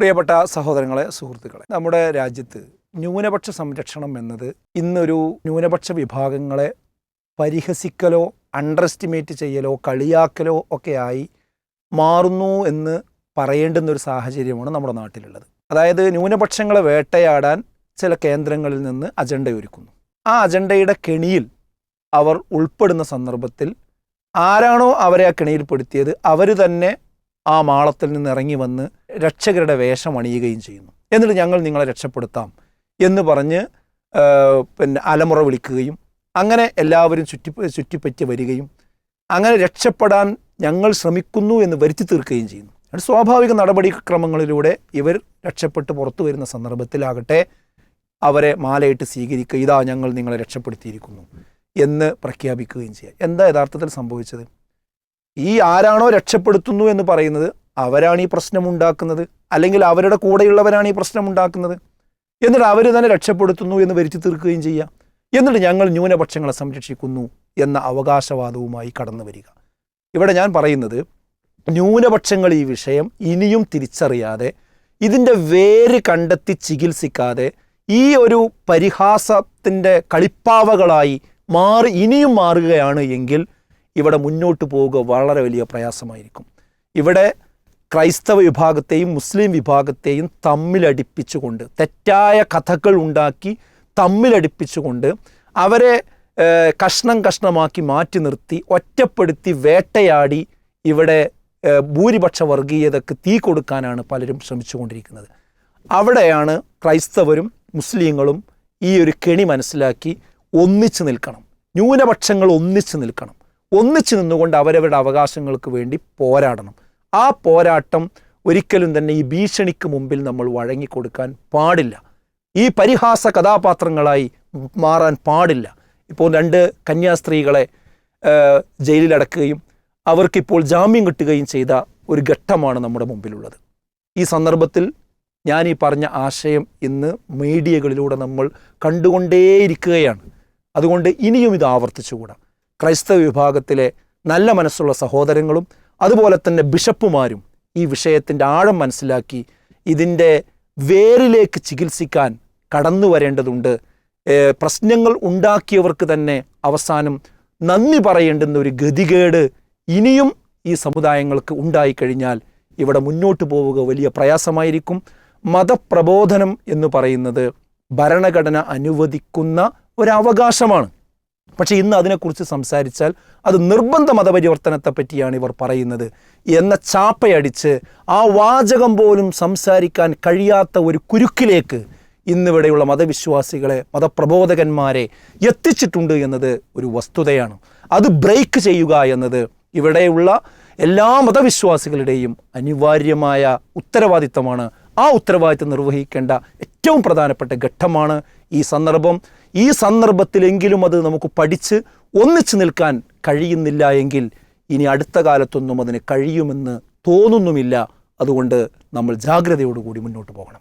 പ്രിയപ്പെട്ട സഹോദരങ്ങളെ സുഹൃത്തുക്കളെ നമ്മുടെ രാജ്യത്ത് ന്യൂനപക്ഷ സംരക്ഷണം എന്നത് ഇന്നൊരു ന്യൂനപക്ഷ വിഭാഗങ്ങളെ പരിഹസിക്കലോ അണ്ടർ എസ്റ്റിമേറ്റ് ചെയ്യലോ കളിയാക്കലോ ഒക്കെയായി മാറുന്നു എന്ന് പറയേണ്ടുന്ന ഒരു സാഹചര്യമാണ് നമ്മുടെ നാട്ടിലുള്ളത്. അതായത് ന്യൂനപക്ഷങ്ങളെ വേട്ടയാടാൻ ചില കേന്ദ്രങ്ങളിൽ നിന്ന് അജണ്ട ഒരുക്കുന്നു ആ അജണ്ടയുടെ കെണിയിൽ അവർ ഉൾപ്പെടുന്ന സന്ദർഭത്തിൽ ആരാണോ അവരെ ആ കെണിയിൽപ്പെടുത്തിയത് അവർ തന്നെ ആ മാളത്തിൽ നിന്ന് ഇറങ്ങി വന്ന് രക്ഷകരുടെ വേഷം അണിയുകയും ചെയ്യുന്നു. എന്നിട്ട് ഞങ്ങൾ നിങ്ങളെ രക്ഷപ്പെടുത്താം എന്ന് പറഞ്ഞ് പിന്നെ അലമുറ വിളിക്കുകയും അങ്ങനെ എല്ലാവരും ചുറ്റി ചുറ്റിപ്പറ്റി വരികയും അങ്ങനെ രക്ഷപ്പെടാൻ ഞങ്ങൾ ശ്രമിക്കുന്നു എന്ന് വരുത്തി തീർക്കുകയും ചെയ്യുന്നു. സ്വാഭാവിക നടപടിക്രമങ്ങളിലൂടെ ഇവർ രക്ഷപ്പെട്ട് പുറത്തു വരുന്ന സന്ദർഭത്തിലാകട്ടെ അവരെ മാലയിട്ട് സ്വീകരിക്കുക ഇതാ ഞങ്ങൾ നിങ്ങളെ രക്ഷപ്പെടുത്തിയിരിക്കുന്നു എന്ന് പ്രഖ്യാപിക്കുകയും ചെയ്യുക. എന്താ യഥാർത്ഥത്തിൽ സംഭവിച്ചത്? ഈ ആരാണോ രക്ഷപ്പെടുത്തുന്നു എന്ന് പറയുന്നത് അവരാണ് ഈ പ്രശ്നം ഉണ്ടാക്കുന്നത് അല്ലെങ്കിൽ അവരുടെ കൂടെയുള്ളവരാണ് ഈ പ്രശ്നം ഉണ്ടാക്കുന്നത് എന്നിട്ട് അവർ തന്നെ രക്ഷപ്പെടുത്തുന്നു എന്ന് വരുത്തി തീർക്കുകയും ചെയ്യുക എന്നിട്ട് ഞങ്ങൾ ന്യൂനപക്ഷങ്ങളെ സംരക്ഷിക്കുന്നു എന്ന അവകാശവാദവുമായി കടന്നു വരിക. ഇവിടെ ഞാൻ പറയുന്നത് ന്യൂനപക്ഷങ്ങൾ ഈ വിഷയം ഇനിയും തിരിച്ചറിയാതെ ഇതിന്റെ വേര് കണ്ടെത്തി ചികിത്സിക്കാതെ ഈ ഒരു പരിഹാസത്തിന്റെ കളിപ്പാവകളായി മാറി ഇനിയും മാറുകയാണ് എങ്കിൽ ഇവിടെ മുന്നോട്ട് പോവുക വളരെ വലിയ പ്രയാസമായിരിക്കും. ഇവിടെ ക്രൈസ്തവ വിഭാഗത്തെയും മുസ്ലിം വിഭാഗത്തെയും തമ്മിലടിപ്പിച്ചുകൊണ്ട് തെറ്റായ കഥകൾ ഉണ്ടാക്കി തമ്മിലടിപ്പിച്ചുകൊണ്ട് അവരെ കഷ്ണം കഷ്ണമാക്കി മാറ്റി നിർത്തി ഒറ്റപ്പെടുത്തി വേട്ടയാടി ഇവിടെ ഭൂരിപക്ഷ വർഗീയതക്ക് തീ കൊടുക്കാനാണ് പലരും ശ്രമിച്ചുകൊണ്ടിരിക്കുന്നത്. അവിടെയാണ് ക്രൈസ്തവരും മുസ്ലിങ്ങളും ഈ ഒരു കെണി മനസ്സിലാക്കി ഒന്നിച്ചു നിൽക്കണം. ന്യൂനപക്ഷങ്ങൾ ഒന്നിച്ചു നിൽക്കണം. ഒന്നിച്ചു നിന്നുകൊണ്ട് അവരവരുടെ അവകാശങ്ങൾക്ക് വേണ്ടി പോരാടണം. ആ പോരാട്ടം ഒരിക്കലും തന്നെ ഈ ഭീഷണിക്ക് മുമ്പിൽ നമ്മൾ വഴങ്ങിക്കൊടുക്കാൻ പാടില്ല. ഈ പരിഹാസ കഥാപാത്രങ്ങളായി മാറാൻ പാടില്ല. ഇപ്പോൾ രണ്ട് കന്യാസ്ത്രീകളെ ജയിലിലടക്കുകയും അവർക്കിപ്പോൾ ജാമ്യം കിട്ടുകയും ചെയ്ത ഒരു ഘട്ടമാണ് നമ്മുടെ മുമ്പിലുള്ളത്. ഈ സന്ദർഭത്തിൽ ഞാൻ ഈ പറഞ്ഞ ആശയം ഇന്ന് മീഡിയകളിലൂടെ നമ്മൾ കണ്ടുകൊണ്ടേയിരിക്കുകയാണ്. അതുകൊണ്ട് ഇനിയും ഇത് ആവർത്തിച്ചുകൂടാ. ക്രൈസ്തവ വിഭാഗത്തിലെ നല്ല മനസ്സുള്ള സഹോദരങ്ങളും അതുപോലെ തന്നെ ബിഷപ്പുമാരും ഈ വിഷയത്തിന്റെ ആഴം മനസ്സിലാക്കി ഇതിന്റെ വേരിലേക്ക് ചികിത്സിക്കാൻ കടന്നു വരേണ്ടതുണ്ട്. പ്രശ്നങ്ങൾ ഉണ്ടാക്കിയവർക്ക് തന്നെ അവസാനം നന്ദി പറയേണ്ടുന്ന ഒരു ഗതികേട് ഇനിയും ഈ സമുദായങ്ങൾക്ക് ഉണ്ടായിക്കഴിഞ്ഞാൽ ഇവിടെ മുന്നോട്ട് പോവുക വലിയ പ്രയാസമായിരിക്കും. മതപ്രബോധനം എന്ന് പറയുന്നത് ഭരണഘടന അനുവദിക്കുന്ന ഒരവകാശമാണ്. പക്ഷേ ഇന്ന് അതിനെക്കുറിച്ച് സംസാരിച്ചാൽ അത് നിർബന്ധ മതപരിവർത്തനത്തെ പറ്റിയാണ് ഇവർ പറയുന്നത്. എന്ന ചാപ്പയടിച്ച് ആ വാചകം പോലും സംസാരിക്കാൻ കഴിയാത്ത ഒരു കുരുക്കിലേക്ക് ഇന്നിവിടെയുള്ള മതവിശ്വാസികളെ മതപ്രബോധകന്മാരെ എത്തിച്ചിട്ടുണ്ട് എന്നത് ഒരു വസ്തുതയാണ്. അത് ബ്രേക്ക് ചെയ്യുക എന്നത് ഇവിടെയുള്ള എല്ലാ മതവിശ്വാസികളുടെയും അനിവാര്യമായ ഉത്തരവാദിത്തമാണ് ആ ഉത്തരവാദിത്തം നിർവഹിക്കേണ്ട ഏറ്റവും പ്രധാനപ്പെട്ട ഘട്ടമാണ് ഈ സന്ദർഭം. ഈ സന്ദർഭത്തിലെങ്കിലും അത് നമുക്ക് പഠിച്ച് ഒന്നിച്ചു നിൽക്കാൻ കഴിയുന്നില്ല എങ്കിൽ ഇനി അടുത്ത കാലത്തൊന്നും അതിന് കഴിയുമെന്ന് തോന്നുന്നുമില്ല. അതുകൊണ്ട് നമ്മൾ ജാഗ്രതയോടുകൂടി മുന്നോട്ട് പോകണം.